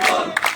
দিল্লি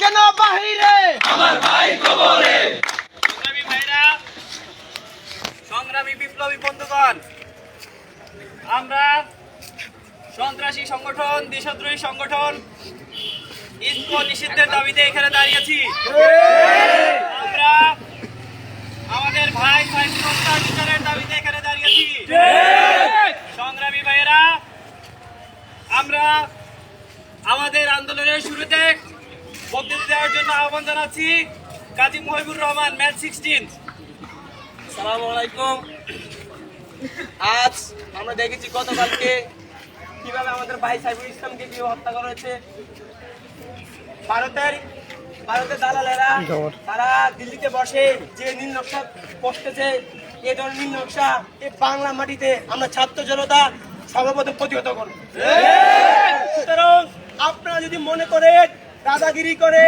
কেন বাহিরে? আমার ভাই কবরে। সংগ্রামী ভাইরা সংগ্রামী বিপ্লবী বন্ধুগণ আমরা সন্ত্রাসী সংগঠন দেশদ্রোহী সংগঠন ইস্কো নিষিদ্ধের দাবিতে এখানে দাঁড়িয়েছি আমরা আমাদের ভাই হত্যার বিচারের দাবিতে এখানে দাঁড়িয়েছি সংগ্রামী ভাইয়েরা আমরা আমাদের আন্দোলনের শুরুতে বক্তৃতা দেওয়ার জন্য আহ্বান জানাচ্ছি কাজী মহিবুর রহমান, ম্যাচ সিক্সটিন সালাম আলাইকুম। আজ আমরা দেখেছি গতকালকে কীভাবে আমাদের ভাই সাইফুল ইসলামকে কীভাবে হত্যা করা হয়েছে। ভারতের ভারতের দালালেরা তারা দিল্লিতে বসে যে নীল নকশা বসতেছে এ ধরনের নীল নকশা এই বাংলা মাটিতে আমরা ছাত্র জনতা সর্বপ্রথম প্রতিহত করব। সুতরাং আপনারা যদি মনে করেন দাদাগিরি করে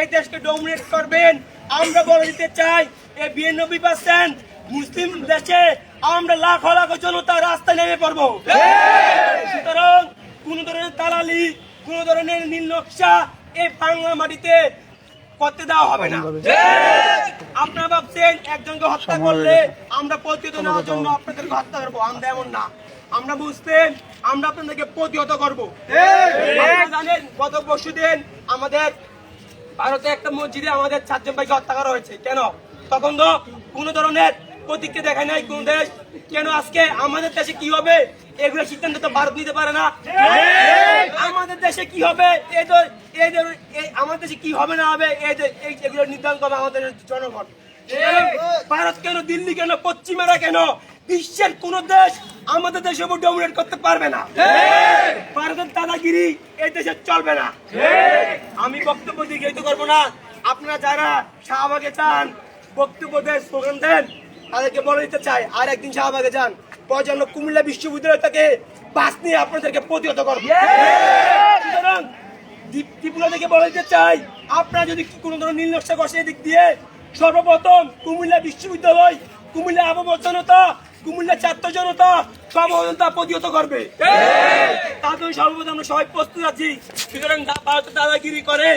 এই দেশকে ডোমিনেট করবেন। আমরা বলে দিতে চাই এই বিরানব্বই পার্সেন্ট মুসলিম দেশে আমরা লাখ লাখ জনতা রাস্তায় নেমে পড়ব। সুতরাং কোন ধরনের দালালি, কোন ধরনের নীল নকশা এই বাংলা মাটিতে করতে দেওয়া হবে না। আপনারা ভাবছেন, একজনকে হত্যা করলে আমরা নেওয়ার জন্য আপনাদেরকে হত্যা করব, আমরা এমন না। আমরা বুঝতেন আমরা আপনাদেরকে প্রতিহত করব। জানেন গত পরশু দিন আমাদের ভারতে একটা মসজিদে আমাদের চারজন ভাইকে হত্যা করা হয়েছে। কেন? তখন তো কোনো ধরনের প্রতিক্রিয়া দেখায় নাই কোন দেশ। কেন আজকে আমাদের দেশে কি হবে? এগুলো সিদ্ধান্ত তো ভারত নিতে পারে না। আমাদের দেশে কি হবে? এই এই আমাদের দেশে কি হবে না হবে? এই এগুলো নির্ধারণ করবে আমাদের জনগণ। ভারত কেন দিল্লি কেন পশ্চিমেরা কেন? বিশ্বের কোন দেশ আমাদের দেশে উপর ডমিনেট করতে পারবে না। ভারতের দাদাগিরি এই দেশে চলবে না। আমি বক্তব্য দীর্ঘায়িত করব না। আপনারা যারা শাহবাগে চান বক্তব্য দেন স্লোগান দেন, তাদেরকে বলে দিতে চাই, আর একদিন শাহবাগে যান। প্রজন্ম কুমিল্লা বিশ্ববিদ্যালয় থেকে বাস নিয়ে আপনাদেরকে প্রতিহত করব। ত্রিপুরা থেকে বলে দিতে চাই, আপনারা যদি কোনো ধরনের নীল নকশা কষে এদিক দিয়ে, সর্বপ্রথম কুমিল্লা বিশ্ববিদ্যালয় কুমিল্লা আবর্জনতা কুমিল্লা ছাত্র জনতা সর্বজনতা প্রতিহত করবে জন্য সর্বপ্রথম আমরা সবাই প্রস্তুত আছি সুতরাং ভারত দাদাগিরি করে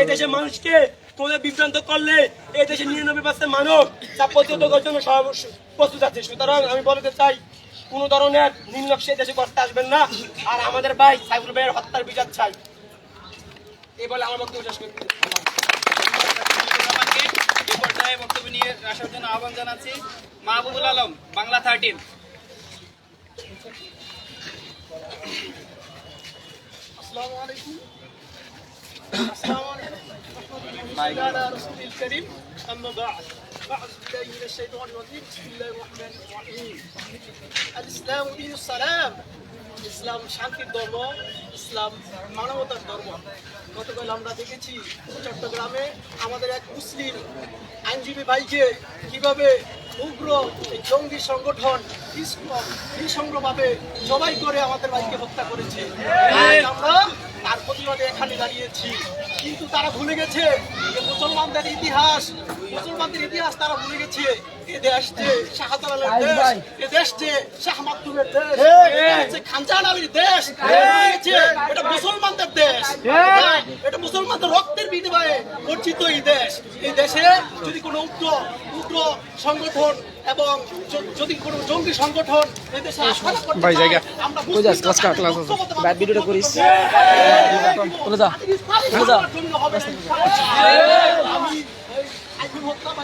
এই দেশের মানুষকে তোদের বিভ্রান্ত করলে এই দেশের নিরানব্বই পার্সেন্ট মানুষ তা প্রতিহত করার জন্য প্রস্তুত আছে সুতরাং আমি বলতে চাই কোন ধরনের এই দেশে করতে আসবেন না আর আমাদের ভাই সাইফুল ভাইয়ের হত্যার বিচার চাই এই বলে আমার বক্তব্য শেষ করতে রহমানকে এই পর্যায়ে বক্তব্য নিয়ে আসার জন্য আহ্বান জানাচ্ছি মাহবুবুল আলম বাংলা থার্টিন السلام عليكم السلام عليكم على رسول الكريم أما بعد أعوذ بالله من الشيطان الرجيم بسم الله الرحمن الرحيم الإسلام دين السلام ইসলাম শান্তির ধর্ম ইসলাম মানবতার ধর্ম। গতকাল আমরা দেখেছি চট্টগ্রামে আমাদের এক মুসলিম আইনজীবী ভাইকে কীভাবে উগ্র এই জঙ্গি সংগঠন নিঃসঙ্গভাবে জবাই করে আমাদের ভাইকে হত্যা করেছে। আমরা তার প্রতিবাদে এখানে দাঁড়িয়েছি। কিন্তু তারা ভুলে গেছে যে মুসলমানদের ইতিহাস মুসলমানদের ইতিহাস তারা ভুলে গেছে। এ দেশ যে শাহজালালের দেশ এ দেশ যে শাহ দেশ এ দেশ যে খানজাহান আলীর দেশ মুসলমানদের দেশ এটা মুসলমানদের রক্তের বিনিময়ে অর্জিত এই দেশ এই দেশে যদি কোনো উগ্র উগ্র সংগঠন এবং যদি কোনো জঙ্গি সংগঠন এই দেশে ভাই, জায়গা। কই যাস? ক্লাস কাট, ক্লাস আছে। ব্যাট ভিডিওটা করিস চলে যা। চলে যা আমি